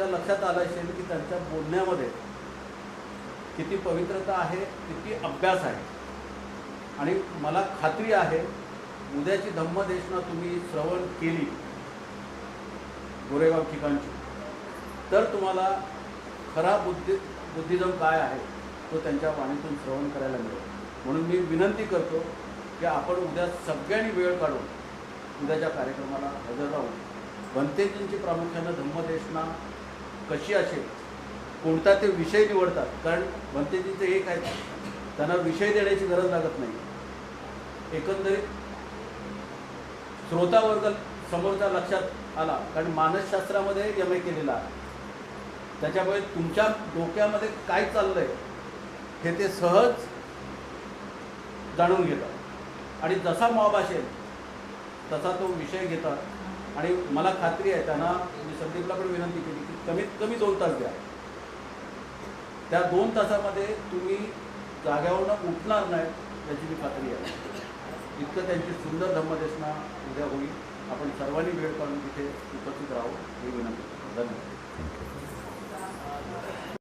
तुमच्या लक्षात आलं असेल की त्यांच्या बोलण्यामध्ये किती पवित्रता आहे किती अभ्यास आहे. आणि मला खात्री आहे उद्याची धम्मदेशना तुम्ही श्रवण केली गोरेगाव ठिकाणची तर तुम्हाला खरा बुद्धी बुद्धिजम काय आहे तो त्यांच्या वाणीतून श्रवण करायला मिळेल. म्हणून मी विनंती करतो की आपण उद्या सगळ्यांनी वेळ काढून उद्याच्या कार्यक्रमाला हजर राहून बनतेजींची प्रामुख्यानं धम्मदेशना कशी असेल? कोणता ते विषय निवडतात? कारण भंतेजीचं एक आहे त्यांना विषय देण्याची गरज लागत नाही. एकंदरीत श्रोतावर्ग समोरचा लक्षात आला. कारण मानसशास्त्रामध्ये एम ए केलेला आहे. त्याच्यामुळे तुमच्या डोक्यामध्ये काय चाललंय हे ते सहज जाणून घेतात. आणि जसा मॉब असेल तसा तो विषय घेतात. आणि मला खात्री आहे त्यांना मी संदीपला पण विनंती केली की कमीत कमी दोन तास द्या. त्या दोन तासामध्ये तुम्ही जाग्यावरनं उठणार नाही त्याची मी खात्री आहे. इतकं त्यांची सुंदर धम्मदेशना उद्या होईल. आपण सर्वांनी वेळ काढून तिथे